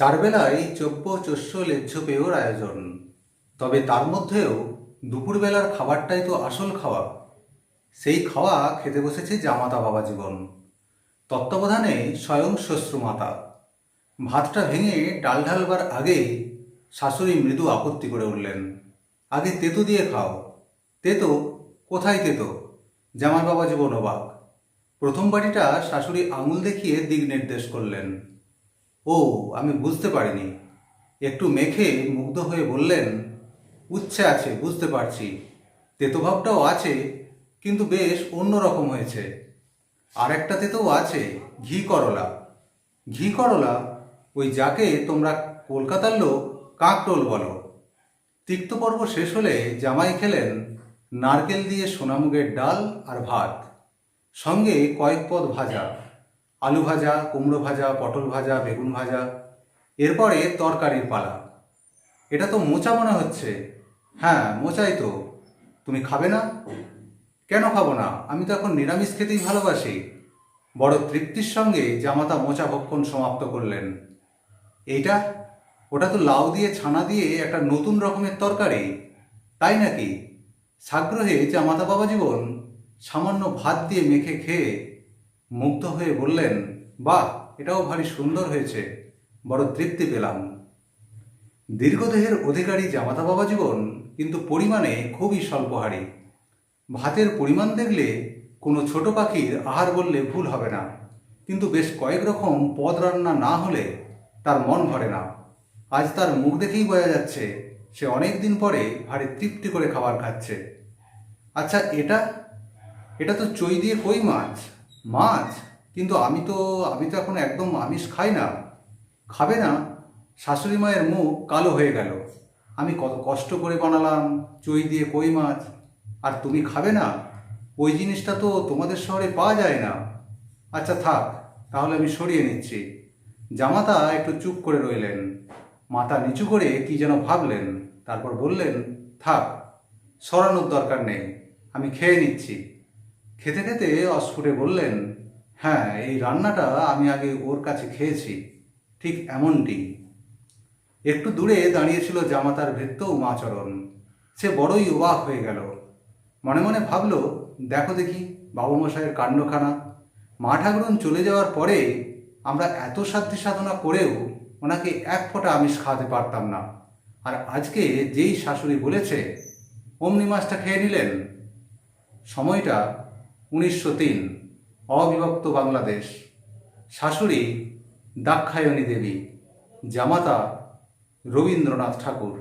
চারবেলায় চব্য চস্য লেজ্জ পেয়ের আয়োজন। তবে তার মধ্যেও দুপুরবেলার খাবারটাই তো আসল খাওয়া। সেই খাওয়া খেতে বসেছে জামাতা বাবা জীবন। তত্ত্বাবধানে স্বয়ং শ্বশ্রুমাতা ভাতটা ভেঙে ডাল ঢালবার আগেই শাশুড়ি মৃদু আপত্তি করে উঠলেন। আগে তেতো দিয়ে খাও। তেতো? কোথায় তেতো? জামাই বাবা জীবন অবাক। প্রথম বাড়িটা শাশুড়ি আঙুল দেখিয়ে দিক নির্দেশ করলেন। ও, আমি বুঝতে পারিনি। একটু মেখে মুগ্ধ হয়ে বললেন, উচ্ছে আছে, বুঝতে পারছি। তেতোভাবটাও আছে, কিন্তু বেশ অন্য রকম হয়েছে। আর একটা আছে, ঘি করলা। ঘি করলা, ওই যাকে তোমরা কলকাতার লোক কাকরোল বলো। তিক্ত পর্ব শেষ হলে জামাই খেলেন নারকেল দিয়ে সোনামুগের ডাল আর ভাত। সঙ্গে কয়েক পদ ভাজা। আলু ভাজা, কুমড়ো ভাজা, পটল ভাজা, বেগুন ভাজা, এরপরে তরকারির পালা। এটা তো মোচা মনে হচ্ছে। হ্যাঁ মোচাই তো। তুমি খাবে না? কেন খাব না? আমি তো এখন নিরামিষ খেতেই ভালোবাসি। বড় তৃপ্তির সঙ্গে জামাতা মোচা ভক্ষণ সমাপ্ত করলেন। এইটা? ওটা তো লাউ দিয়ে, ছানা দিয়ে একটা নতুন রকমের তরকারি। তাই নাকি? সাগ্রহে জামাতা বাবা জীবন সামান্য ভাত দিয়ে মেখে খেয়ে মুগ্ধ হয়ে বললেন, বাহ, এটাও ভারী সুন্দর হয়েছে, বড় তৃপ্তি পেলাম। দীর্ঘদেহের অধিকারী জামাতা বাবা জীবন, কিন্তু পরিমাণে খুবই স্বল্পহারী। ভাতের পরিমাণ দেখলে কোনো ছোট পাখির আহার বললে ভুল হবে না, কিন্তু বেশ কয়েক রকম পদ রান্না না হলে তার মন ভরে না। আজ তার মুখ দেখেই বোঝা যাচ্ছে, সে অনেক দিন পরে ভারী তৃপ্তি করে খাবার খাচ্ছে। আচ্ছা এটা? এটা তো চই দিয়ে কই মাছ? মাছ? কিন্তু আমি তো আমি তো এখন একদম আমিষ খাই না। খাবে না। শাশুড়ি মায়ের মুখ কালো হয়ে গেল। আমি কত কষ্ট করে বানালাম, চই দিয়ে কই মাছ? আর তুমি খাবে না? ওই জিনিসটা তো তোমাদের শহরে পাওয়া যায় না। আচ্ছা থাক, তাহলে আমি সরিয়ে নিচ্ছি। জামাতা একটু চুপ করে রইলেন। মাথা নিচু করে কি যেন ভাবলেন। তারপর বললেন, থাক, সরানোর দরকার নেই। আমি খেয়ে নিচ্ছি। খেতে খেতে অস্ফুটে বললেন হ্যাঁ এই রান্নাটা আমি আগে ওর কাছে খেয়েছি, ঠিক এমনটি। একটু দূরে দাঁড়িয়েছিল জামাতার ভৃত্য উমাচরণ। সে বড়ই অবাক হয়ে গেল। মনে মনে ভাবল, দেখো দেখি, বাবুমশাইয়ের কাণ্ডখানা। মা ঠাকুরন চলে যাওয়ার পরে আমরা এত সাধ্য সাধনা করেও ওনাকে এক ফোঁটা আমিষ খাওয়াতে পারতাম না। আর আজকে যেই শাশুড়ি বলেছে, অমনি মাছটা খেয়ে নিলেন সময়টা উনিশশো তিন অবিভক্ত বাংলাদেশ শাশুড়ি দাক্ষায়ণী দেবী জামাতা রবীন্দ্রনাথ ঠাকুর।